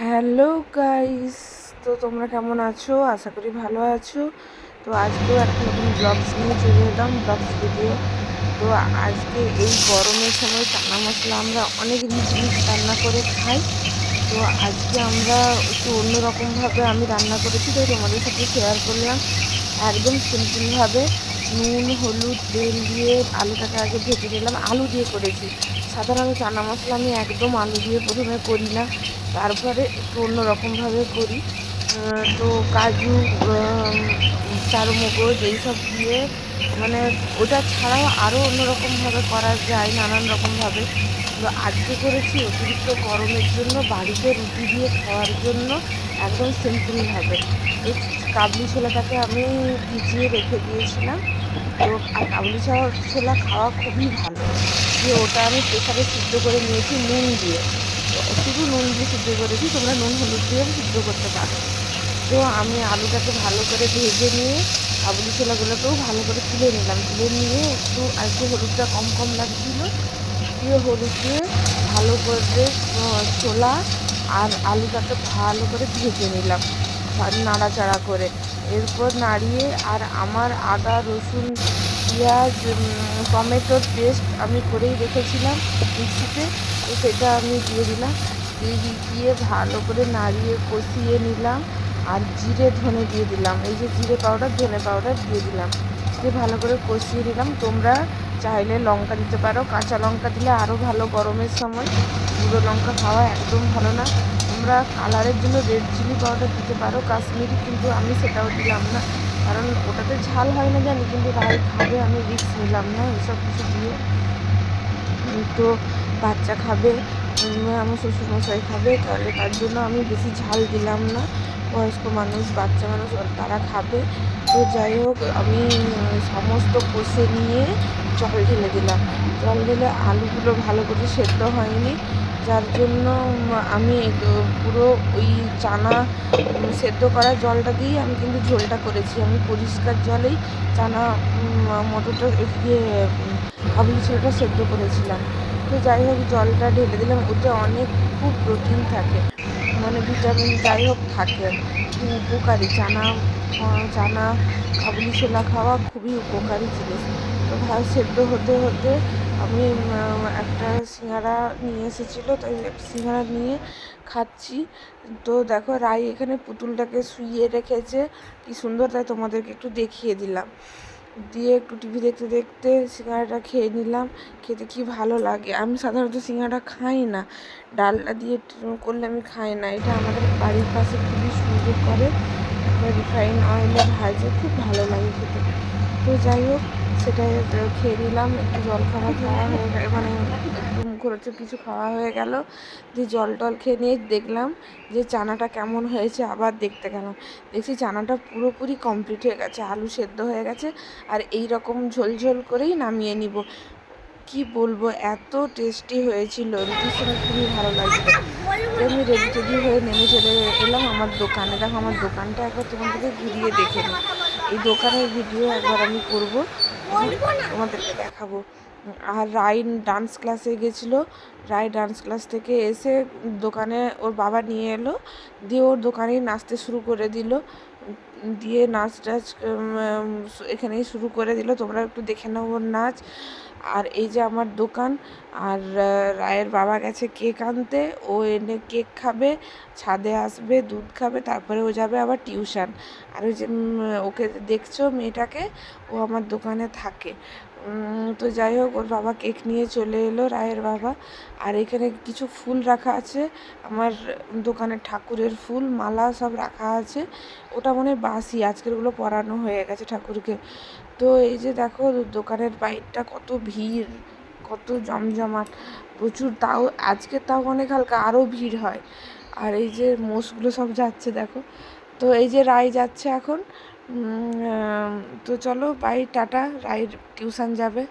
Hello guys, তো তোমরা কেমন আছো? আশা করি ভালো আছো। তো আজকেও একটা নতুন ব্লগস নিয়ে চলে এলাম ব্লগস ভিডিও তো আজকে এই গরমের সময় চানা মশলা আমরা অনেক রিচ রান্না করে খাই। তো আজকে আমরা একটু অন্যরকমভাবে আমি রান্না করেছি তো তোমাদের সাথে শেয়ার করলাম। একদম সিম্পলভাবে নুন, হলুদ, তেল দিয়ে আলুটাকে আগে ভেজে নিলাম। আলু দিয়ে করেছি। সাধারণত চানা মশলা আমি একদম আলু দিয়ে প্রথমে করি না, তারপরে একটু অন্যরকমভাবে করি। তো কাজু চারমগজ এইসব দিয়ে মানে ওটা ছাড়াও আরও অন্যরকমভাবে করা যায় নানান রকমভাবে আজকে করেছি অতিরিক্ত গরমের জন্য, বাড়িতে রুটি দিয়ে খাওয়ার জন্য একদম সিম্পলভাবে। এই কাবলি ছোলাটাকে আমি ভিজিয়ে রেখে দিয়েছিলাম। তো আর কাবলি ছোলা খাওয়া খুবই ভালো। দিয়ে ওটা আমি প্রেশারে সিদ্ধ করে নিয়েছি নুন দিয়ে। শুধু নুন দিয়ে সিদ্ধ করেছি, তোমরা নুন হলুদ দিয়েও সিদ্ধ করতে পারো। তো আমি আলুটাকে ভালো করে ভেজে নিয়ে কাবুলি ছোলাগুলোকেও ভালো করে তুলে নিলাম। তুলে নিয়ে একটু আর একটু হলুদটা কম কম লাগছিল। দিয়ে হলুদ দিয়ে ভালো করে ছোলা আর আলুটাকে ভালো করে ভেজে নিলাম নাড়াচাড়া করে। এরপর নাড়িয়ে আর আমার আদা রসুন পেঁয়াজ টমেটোর পেস্ট আমি করেই রেখেছিলাম মিক্সিতে। তো সেটা আমি দিয়ে দিলাম। দিয়ে দিয়ে ভালো করে নাড়িয়ে কষিয়ে নিলাম আর জিরে ধনে দিয়ে দিলাম। এই যে জিরে পাউডার, ধনে পাউডার দিয়ে দিলাম। দিয়ে ভালো করে কষিয়ে নিলাম। তোমরা চাইলে লঙ্কা দিতে পারো। কাঁচা লঙ্কা দিলে আরও ভালো গরমের সময়। গুঁড়ো লঙ্কা খাওয়া একদম ভালো না। তোমরা কালারের জন্য রেড চিলি পাউডার দিতে পারো। কাশ্মীরি কিন্তু আমি সেটাও দিলাম না। কারণ ওটাতে ঝাল হয় না জানি, কিন্তু রাই খাবে, আমি রিক্স নিলাম না এসব কিছু দিয়ে। তো বাচ্চা খাবে আমার শ্বশুরমশাই খাবে, তাহলে তার জন্য আমি বেশি ঝাল দিলাম না। বয়স্ক মানুষ, বাচ্চা মানুষ তারা খাবে। তো যাই হোক, আমি সমস্ত কষে নিয়ে জল ঢেলে দিলাম। জল ঢেলে আলুগুলো ভালো করে সেদ্ধ হয়নি। যার জন্য আমি পুরো ওই চানা সেদ্ধ করা জলটা দিয়েই আমি কিন্তু ঝোলটা করেছি। আমি পরিষ্কার জলেই চানা মটরটা দিয়ে কাবুলি ছোলাটা সেদ্ধ করেছিলাম। তো যাই হোক, জলটা ঢেলে দিলাম। ওতে অনেক খুব প্রোটিন থাকে মানে ভিটামিন যাই হোক থাকে। খুব উপকারী। চানা চানা কাবুলি ছোলা খাওয়া খুবই উপকারী জিনিস। তো ভাত সেদ্ধ হতে হতে আমি একটা সিঙ্গারা নিয়ে এসেছিল তাই সিঙ্গারা নিয়ে খাচ্ছি। তো দেখো, রাই এখানে পুতুলটাকে শুইয়ে রেখেছে। কি সুন্দর, তাই তোমাদেরকে একটু দেখিয়ে দিলাম। দিয়ে একটু টিভি দেখতে দেখতে সিঙ্গাড়াটা খেয়ে নিলাম। খেতে কি ভালো লাগে? আমি সাধারণত সিঙ্গাড়া খাই না। ডালটা দিয়ে করলে আমি খাই না। এটা আমাদের বাড়ির পাশে খুবই সুন্দর করে রিফাইন অয়েলে ভাজে, খুব ভালো লাগে খেতে। তো যাই হোক সেটা খেয়ে নিলাম, একটু জল খাওয়া খাওয়া হয়ে গেল মানে মুখরোচক কিছু খাওয়া হয়ে গেল, দিয়ে জল টল খেয়ে নিয়ে দেখলাম যে চানাটা কেমন হয়েছে, আবার দেখতে গেলাম। দেখছি চানাটা পুরোপুরি কমপ্লিট হয়ে গেছে, আলু সেদ্ধ হয়ে গেছে, আর এই রকম ঝোল ঝোল করেই নামিয়ে নিব। কি বলব, এত টেস্টি হয়েছিল রুটির সঙ্গে খুবই ভালো লাগছে আমি রেডি টেডি হয়ে নেমে চলে এলাম আমার দোকানে। দেখো, আমার দোকানটা একবার তোমাদেরকে ঘুরিয়ে দেখে নিই। এই দোকানের ভিডিও একবার আমি করব। তোমাদেরকে দেখাবো। আর রাই ডান্স ক্লাসে গেছিল। রায় ডান্স ক্লাস থেকে এসে দোকানে ওর বাবা নিয়ে এলো। দিয়ে ওর দোকানেই নাচতে শুরু করে দিল। দিয়ে নাচ টাচ এখানেই শুরু করে দিল। তোমরা একটু দেখে নাও ওর নাচ। আর এই যে আমার দোকান, আর রায়ের বাবা গেছে কেক আনতে, ও এনে কেক খাবে, ছাদে আসবে, দুধ খাবে, তারপরে ও যাবে আবার টিউশন। আর ওই যে ওকে দেখছ, মেয়েটাকে, ও আমার দোকানে থাকে। তো যাই হোক, ওর বাবা কেক নিয়ে চলে এলো, রায়ের বাবা। আর এখানে কিছু ফুল রাখা আছে, আমার দোকানে ঠাকুরের ফুল, মালা সব রাখা আছে। ওটা মনে বাসি আজকেরগুলো পরানো হয়ে গেছে ঠাকুরকে। তো এই যে দেখো দোকানের বাইরটা কত ভিড়, কত জমজমাট, প্রচুর। তাও আজকে তাও অনেক হালকা আরও ভিড় হয়। আর এই যে মোষগুলো সব যাচ্ছে দেখো। তো এই যে রায় যাচ্ছে এখন। তো চলো বাই টাটা। রায়ের টিউশন যাবে।